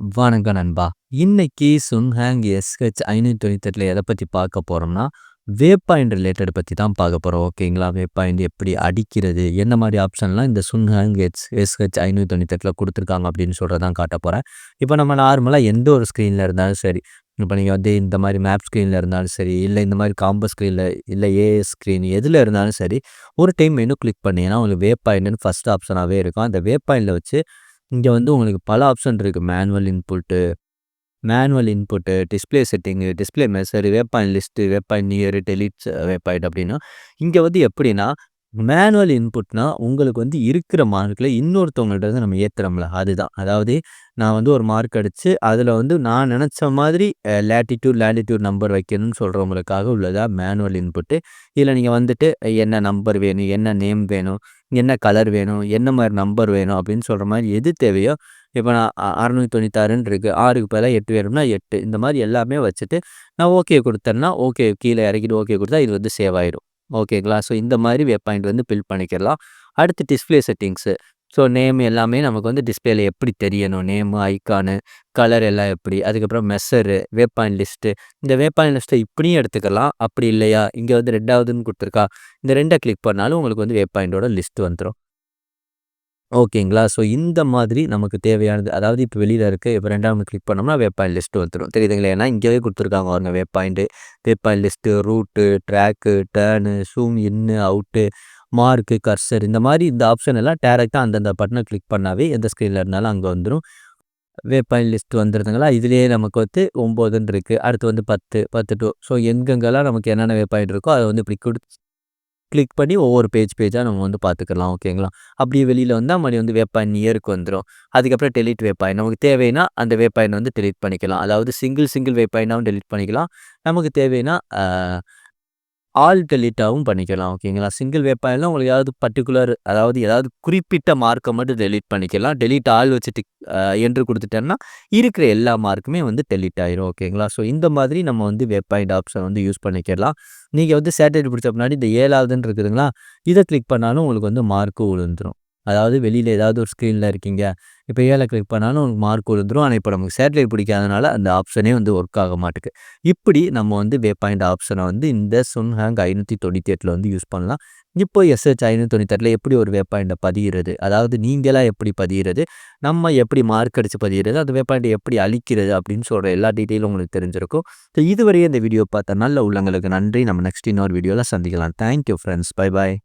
வணக்கம் நண்பா. இன்னைக்கு சுன்ஹேங் எஸ்ஹெச் ஐநூற்றி 598ல எதை பற்றி பார்க்க போகிறோம்னா வேப்பாயின் ரிலேட்டட் பற்றி தான் பார்க்க போகிறோம் ஓகேங்களா? வேப்பாயின் எப்படி அடிக்கிறது? என்ன மாதிரி ஆப்ஷன்லாம் இந்த சுன்ஹேங் எச் எஸ்ஹெச் ஐநூற்றி 598ல கொடுத்துருக்காங்க அப்படின்னு சொல்கிறதான் தான் போகிறேன் இப்போ நம்ம நார்மலாக எந்த ஒரு ஸ்க்ரீனில் இருந்தாலும் சரி, இப்போ நீங்கள் வந்து இந்த மாதிரி மேப் ஸ்க்ரீனில் இருந்தாலும் சரி, இல்லை இந்த மாதிரி காம்போ ஸ்க்ரீனில் இல்லை ஏஎஸ் ஸ்க்ரீன் எதில் இருந்தாலும் சரி, ஒரு டைம் மெனு கிளிக் பண்ணீங்கன்னா, உங்களுக்கு வேப்பாயின்னு ஃபஸ்ட் ஆப்ஷனாகவே இருக்கும். அந்த வேப்பாயினில் வச்சு இங்கே வந்து உங்களுக்கு பல ஆப்ஷன் இருக்குது manual input manual input, display setting, display measure, waypoint list, waypoint near, deletes way அப்படின்னா இங்கே வந்து எப்படின்னா, மேனுவல் இன்புட்னா உங்களுக்கு வந்து இருக்கிற மார்க்கில் இன்னொருத்தவங்கள்ட்ட இருந்து நம்ம ஏற்றுறோம்ல அதுதான். அதாவது நான் வந்து ஒரு மார்க் அடித்து அதில் வந்து நான் நினச்ச மாதிரி லேட்டிடியூட் லேட்டிட்யூட், நம்பர் வைக்கணும்னு சொல்கிறவங்களுக்காக உள்ளதா மேனுவல் இன்புட்டு. இதில் நீங்கள் வந்துட்டு என்ன நம்பர் வேணும்? என்ன நேம் வேணும்? என்ன கலர் வேணும்? என்ன மாதிரி நம்பர் வேணும்? அப்படின்னு சொல்கிற மாதிரி எது தேவையோ, இப்போ நான் அறநூற்றி தொண்ணூத்தாறுன்னு இருக்குது ஆறுக்கு பதிலாக எட்டு வேணும்னா எட்டு இந்த மாதிரி எல்லாமே வச்சுட்டு, நான் ஓகே கொடுத்தேன்னா ஓகே கீழே இறக்கிட்டு ஓகே கொடுத்தா இது வந்து சேவ் ஆயிடும் ஓகேங்களா? ஸோ இந்த மாதிரி வே பாயிண்ட் வந்து பில் பண்ணிக்கலாம். அடுத்து டிஸ்பிளே செட்டிங்ஸு. ஸோ நேம் எல்லாமே நமக்கு வந்து டிஸ்ப்ளேல எப்படி தெரியணும்? நேமு, ஐக்கானு கலர் எல்லாம் எப்படி? அதுக்கப்புறம் மெஷரு, வே பாயிண்ட் லிஸ்ட்டு. இந்த வே பாயிண்ட் லிஸ்ட்டை இப்படியும் எடுத்துக்கலாம். அப்படி இல்லையா, இங்கே வந்து ரெண்டாவதுன்னு கொடுத்துருக்கா இந்த ரெண்டை கிளிக் பண்ணாலும் உங்களுக்கு வந்து வே பாயிண்டோட லிஸ்ட் வந்துடும் ஓகேங்களா? ஸோ இந்த மாதிரி நமக்கு தேவையானது அதாவது இப்ப வெளியில இருக்கு. இப்ப 2வது கிளிக் பண்ணோம்னா வே பாயிண்ட் வந்துடும் வந்துரும். தெரியுதுங்களா? ஏன்னா இங்கேயே கொடுத்துருக்காங்க பாருங்க waypoint, point list, route, track, turn zoom in, out, mark, cursor இந்த மாதிரி இந்த ஆப்ஷன் எல்லாம் டேரெக்டாக அந்தந்த பட்டனை கிளிக் பண்ணாவே எந்த ஸ்க்ரீனில் இருந்தாலும் அங்கே வந்துடும் வேப்பாயின் லிஸ்ட் வந்துருதுங்களா? இதுலேயே நமக்கு வந்து ஒம்போதுன்னு இருக்குது அடுத்து வந்து 10, 10 டூ ஸோ எங்கெங்கெல்லாம் நமக்கு என்னென்ன வேப்பாயின் இருக்கோ, அதை வந்து இப்படி கொடுத்து கிளிக் பண்ணி ஒவ்வொரு பேஜ் பேஜாக நம்ம வந்து பார்த்துக்கலாம். ஓகேங்களா? அப்படியே வெளியில் வந்தால் மறுபடியும் வந்து வேப்பாயின் இயருக்கு வந்துடும் அதுக்கப்புறம் டெலிட் வேப்பாயின் நமக்கு தேவைன்னா அந்த வே வந்து டெலிட் பண்ணிக்கலாம். அதாவது சிங்கிள் சிங்கிள் வேப்பாயினாவும் டெலிட் பண்ணிக்கலாம். நமக்கு தேவைன்னா ஆல் டெலிட்டாகவும் பண்ணிக்கலாம். ஓகேங்களா? சிங்கிள் வே உங்களுக்கு ஏதாவது பர்டிகுலர் அதாவது ஏதாவது குறிப்பிட்ட மார்க்கை மட்டும் டெலிட் பண்ணிக்கலாம். டெலிட் ஆல் வச்சு என்று கொடுத்துட்டேன்னா இருக்கிற எல்லா மார்க்குமே வந்து டெலிட் ஆயிரும். ஓகேங்களா? ஸோ இந்த மாதிரி நம்ம வந்து வே ஆப்ஷன் வந்து யூஸ் பண்ணிக்கலாம். நீங்கள் வந்து சேட்டலைட் பிடிச்ச முன்னாடி இந்த ஏழாவதுன்னு இருக்குதுங்களா? இதை கிளிக் பண்ணாலும் உங்களுக்கு வந்து மார்க்கு விழுந்துடும் அதாவது வெளியில் ஏதாவது ஒரு ஸ்க்ரீனில் இருக்கீங்க. இப்போ ஏழை கிளிக் பண்ணாலும் உங்களுக்கு மார்க் விழுந்துரும். ஆனால் இப்போ நமக்கு சேட்டலைட் பிடிக்காதனால அந்த ஆப்ஷனே வந்து ஒர்க் ஆக மாட்டுக்கு. இப்படி நம்ம வந்து வே பாயிண்ட் ஆப்ஷனை வந்து இந்த சொன்ஹாங் ஐநூற்றி தொண்ணூற்றி எட்டில் வந்து யூஸ் பண்ணலாம். இப்போ எஸ்ஹெச் 598ல எப்படி ஒரு வே பாயிண்ட்ட பதிகிறது அதாவது நீங்களாக எப்படி பதிகிறது நம்ம எப்படி மார்க் அடிச்சு பதியிறது? அந்த வே பாயிண்ட்ட எப்படி அழிக்கிறது? அப்படின்னு சொல்கிற எல்லா டீட்டெயிலும் உங்களுக்கு தெரிஞ்சிருக்கும். ஸோ இதுவரையே இந்த வீடியோ பார்த்த நல்ல உள்ளங்களுக்கு நன்றி. நம்ம நெக்ஸ்ட் இன்னொரு வீடியோவில் சந்திக்கலாம். Thank you bye bye.